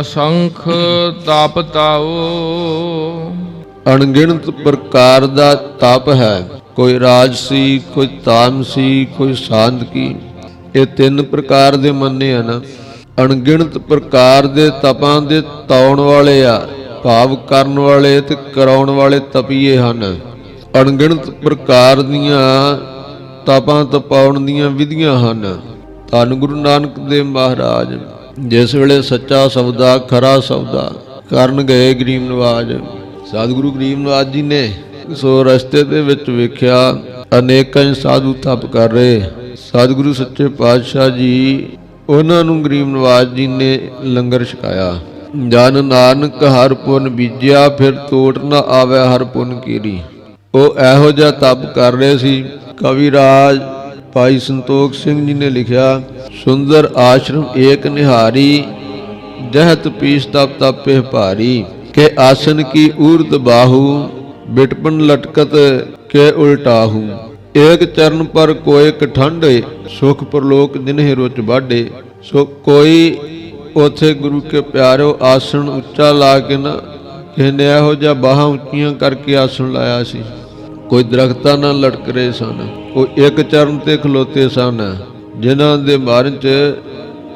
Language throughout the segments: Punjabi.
ਅਸੰਖ ਤਪ ਤਾਓ ਅਣਗਿਣਤ ਪ੍ਰਕਾਰ ਦਾ ਤਪ ਹੈ। ਕੋਈ ਰਾਜਸੀ ਕੋਈ ਤਾਮਸੀ ਕੋਈ ਸਾਂਦਕੀ ਇਹ ਤਿੰਨ ਪ੍ਰਕਾਰ ਦੇ ਮੰਨੇ ਹਨ। ਅਣਗਿਣਤ ਪ੍ਰਕਾਰ ਦੇ ਤਪਾਂ ਦੇ ਤਾਉਣ ਵਾਲੇ ਆ, ਭਾਵ ਕਰਨ ਵਾਲੇ ਤੇ ਕਰਾਉਣ ਵਾਲੇ ਤਪੀਏ ਹਨ। ਅਣਗਿਣਤ ਪ੍ਰਕਾਰ ਦੀਆਂ ਤਪਾਂ ਤਪਾਉਣ ਦੀਆਂ ਵਿਧੀਆਂ ਹਨ। ਧੰਨ ਗੁਰੂ ਨਾਨਕ ਦੇਵ ਮਹਾਰਾਜ। ਜਿਸ ਵੇਲੇ ਸੱਚਾ ਸੌਦਾ ਖਰਾ ਸੌਦਾ ਕਰਨ ਗਏ ਗਰੀਬ ਨਵਾਜ। ਸਤਿਗੁਰੂ ਗਰੀਬ ਨਵਾਜ ਜੀ ਨੇ ਸੋ ਰਸਤੇ ਦੇ ਵਿੱਚ ਵੇਖਿਆ, ਅਨੇਕਾਂ ਸਾਧੂ ਤਪ ਕਰ ਰਹੇ। ਸਤਿਗੁਰੂ ਸੱਚੇ ਪਾਤਸ਼ਾਹ ਜੀ, ਉਹਨਾਂ ਨੂੰ ਗਰੀਬ ਨਵਾਜ ਜੀ ਨੇ ਲੰਗਰ ਛਕਾਇਆ। ਜਨ ਨਾਨਕ ਹਰ ਪੁੰਨ ਬੀਜਿਆ, ਫਿਰ ਤੋਟ ਨਾ ਆਵੇ ਹਰ ਪੁੰਨ ਕੀਰੀ। ਉਹ ਇਹੋ ਜਿਹਾ ਤਪ ਕਰ ਰਹੇ ਸੀ, ਕਵੀ ਰਾਜ ਭਾਈ ਸੰਤੋਖ ਸਿੰਘ ਜੀ ਨੇ ਲਿਖਿਆ, ਸੁੰਦਰ ਆਸ਼ਰਮ ਏਕ ਨਿਹਾਰੀ ਜਹਤ ਪੀਸ ਤਪ ਤਪੇ ਭਾਰੀ। ਕੇ ਆਸਨ ਕੀ ਊਰਦ ਬਾਹੂ, ਬਿਟਪਨ ਲਟਕਤ ਕੇ ਉਲਟਾਹੂ। ਏਕ ਚਰਨ ਪਰ ਕੋਇ ਕਠੰਡੇ, ਸੁਖ ਪਰਲੋਕ ਜਿਨਹਿ ਰੁਚ ਬਾਢੇ ਸੋ ਕੋਈ ਉਥੇ ਗੁਰੂ ਕੇ ਪਿਆਰਿਓ ਆਸਣ ਉੱਚਾ ਲਾ ਕੇ ਨਾ, ਕਿਸੇ ਇਹੋ ਜਿਹਾ ਬਾਹਾਂ ਉੱਚੀਆਂ ਕਰਕੇ ਆਸਣ ਲਾਇਆ ਸੀ। ਕੋਈ ਦਰਖਤਾਂ ਨਾਲ ਲਟਕ ਰਹੇ ਸਨ, ਕੋਈ ਇੱਕ ਚਰਨ ਤੇ ਖਲੋਤੇ ਸਨ, ਜਿਨ੍ਹਾਂ ਦੇ ਮਾਰਨ ਚ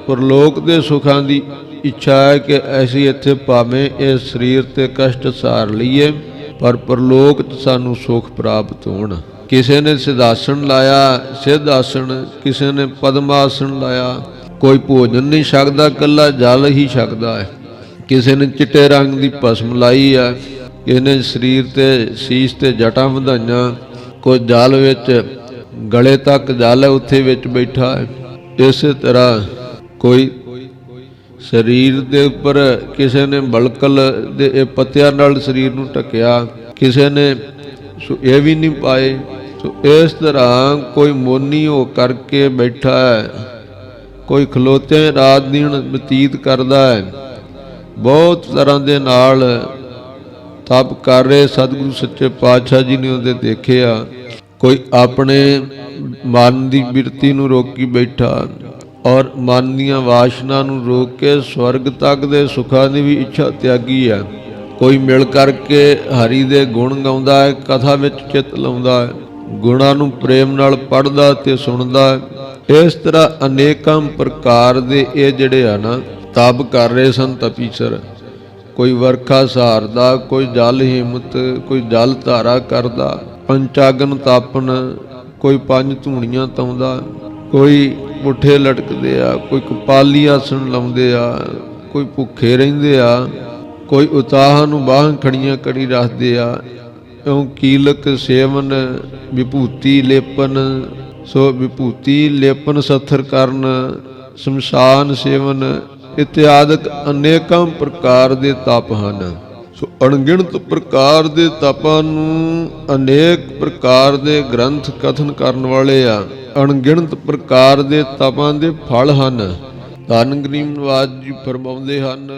ਪਰਲੋਕ ਦੇ ਸੁਖਾਂ ਦੀ ਇੱਛਾ ਹੈ ਕਿ ਅਸੀਂ ਇੱਥੇ ਭਾਵੇਂ ਇਹ ਸਰੀਰ ਤੇ ਕਸ਼ਟ ਸਾਰ ਲਈਏ, ਪਰ ਪਰਲੋਕ ਚ ਸਾਨੂੰ ਸੁਖ ਪ੍ਰਾਪਤ ਹੋਣ। ਕਿਸੇ ਨੇ ਸਿਧਾਸਣ ਲਾਇਆ ਸਿੱਧ ਆਸਣ ਕਿਸੇ ਨੇ ਪਦਮਾਸਣ ਲਾਇਆ, ਕੋਈ ਭੋਜਨ ਨਹੀਂ ਛਕਦਾ ਕੱਲਾ ਜਲ ਹੀ ਛਕਦਾ ਹੈ। ਕਿਸੇ ਨੇ ਚਿੱਟੇ ਰੰਗ ਦੀ ਭਸਮ ਲਾਈ ਆ ਇਹਨੇ ਸਰੀਰ ਤੇ ਸੀਸ ਤੇ ਜਟਾਂ ਵਧਾਈਆਂ, ਕੋਈ ਜਲ ਵਿੱਚ, ਗਲੇ ਤੱਕ ਜਲ ਹੈ ਉੱਥੇ ਵਿੱਚ ਬੈਠਾ ਹੈ। ਇਸੇ ਤਰ੍ਹਾਂ ਕੋਈ ਸਰੀਰ ਦੇ ਉੱਪਰ ਕਿਸੇ ਨੇ ਬਲਕਲ ਦੇ ਇਹ ਪੱਤਿਆਂ ਨਾਲ ਸਰੀਰ ਨੂੰ ਢੱਕਿਆ, ਕਿਸੇ ਨੇ ਸੋ ਇਹ ਵੀ ਨਹੀਂ ਪਾਏ। ਸੋ ਇਸ ਤਰ੍ਹਾਂ ਕੋਈ ਮੋਨੀ ਹੋ ਕਰਕੇ ਬੈਠਾ ਹੈ, ਕੋਈ ਖਲੋਤੇ ਰਾਤ ਦਿਨ ਬਤੀਤ ਕਰਦਾ ਹੈ। ਬਹੁਤ ਤਰ੍ਹਾਂ ਦੇ ਨਾਲ ਤਪ ਕਰ ਰਹੇ ਸਤਿਗੁਰੂ ਸੱਚੇ ਪਾਤਸ਼ਾਹ ਜੀ ਨੇ ਉਹਦੇ ਦੇਖਿਆ, ਕੋਈ ਆਪਣੇ ਮਨ ਦੀ ਬਿਰਤੀ ਨੂੰ ਰੋਕੀ ਬੈਠਾ ਔਰ ਮਨ ਦੀਆਂ ਵਾਸ਼ਨਾ ਨੂੰ ਰੋਕ ਕੇ ਸਵਰਗ ਤੱਕ ਦੇ ਸੁੱਖਾਂ ਦੀ ਵੀ ਇੱਛਾ ਤਿਆਗੀ ਹੈ। ਕੋਈ ਮਿਲ ਕਰਕੇ ਹਰੀ ਦੇ ਗੁਣ ਗਾਉਂਦਾ ਹੈ, ਕਥਾ ਵਿੱਚ ਚਿੱਤ ਲਾਉਂਦਾ ਹੈ, ਗੁਣਾਂ ਨੂੰ ਪ੍ਰੇਮ ਨਾਲ ਪੜ੍ਹਦਾ ਤੇ ਸੁਣਦਾ ਹੈ। ਇਸ ਤਰ੍ਹਾਂ ਅਨੇਕਾਂ ਪ੍ਰਕਾਰ ਦੇ ਇਹ ਜਿਹੜੇ ਆ ਨਾ, ਤਪ ਕਰ ਰਹੇ ਸਨ ਤਪੀਸਰ। ਕੋਈ ਵਰਖਾ ਸਹਾਰਦਾ ਕੋਈ ਜਲ ਹਿੰਮਤ, ਕੋਈ ਜਲ ਧਾਰਾ ਕਰਦਾ, ਪੰਚਾਗਨ ਤਾਪਨ, ਕੋਈ ਪੰਜ ਧੂਣੀਆਂ ਤਾਉਂਦਾ, ਕੋਈ ਪੁੱਠੇ ਲਟਕਦੇ ਆ, ਕੋਈ ਕਪਾਲੀ ਆਸਣ ਲਾਉਂਦੇ ਆ, ਕੋਈ ਭੁੱਖੇ ਰਹਿੰਦੇ ਆ, ਕੋਈ ਉਤਾਹਾਂ ਨੂੰ ਬਾਹਾਂ ਖੜੀਆਂ ਕਰੀ ਰੱਖਦੇ ਆ, ਇਉਂ ਕੀਲਕ ਸੇਵਨ ਵਿਭੂਤੀ ਲੇਪਨ, ਸੋ ਵਿਭੂਤੀ ਲੇਪਨ ਸੱਥਰ ਕਰਨ, ਸ਼ਮਸ਼ਾਨ ਸੇਵਨ ਇਤਿਆਦਿਕ ਅਨੇਕਾਂ ਪ੍ਰਕਾਰ ਦੇ ਤਪ ਹਨ। ਸੋ ਅਣਗਿਣਤ ਪ੍ਰਕਾਰ ਦੇ ਤਪਾਂ ਨੂੰ ਅਨੇਕ ਪ੍ਰਕਾਰ ਦੇ ਗ੍ਰੰਥ ਕਥਨ ਕਰਨ ਵਾਲੇ ਆ। ਅਣਗਿਣਤ ਪ੍ਰਕਾਰ ਦੇ ਤਪਾਂ ਦੇ ਫਲ ਹਨ। ਧੰਨ ਗਰੀਬ ਨਵਾਜ ਜੀ ਫਰਮਾਉਂਦੇ ਹਨ।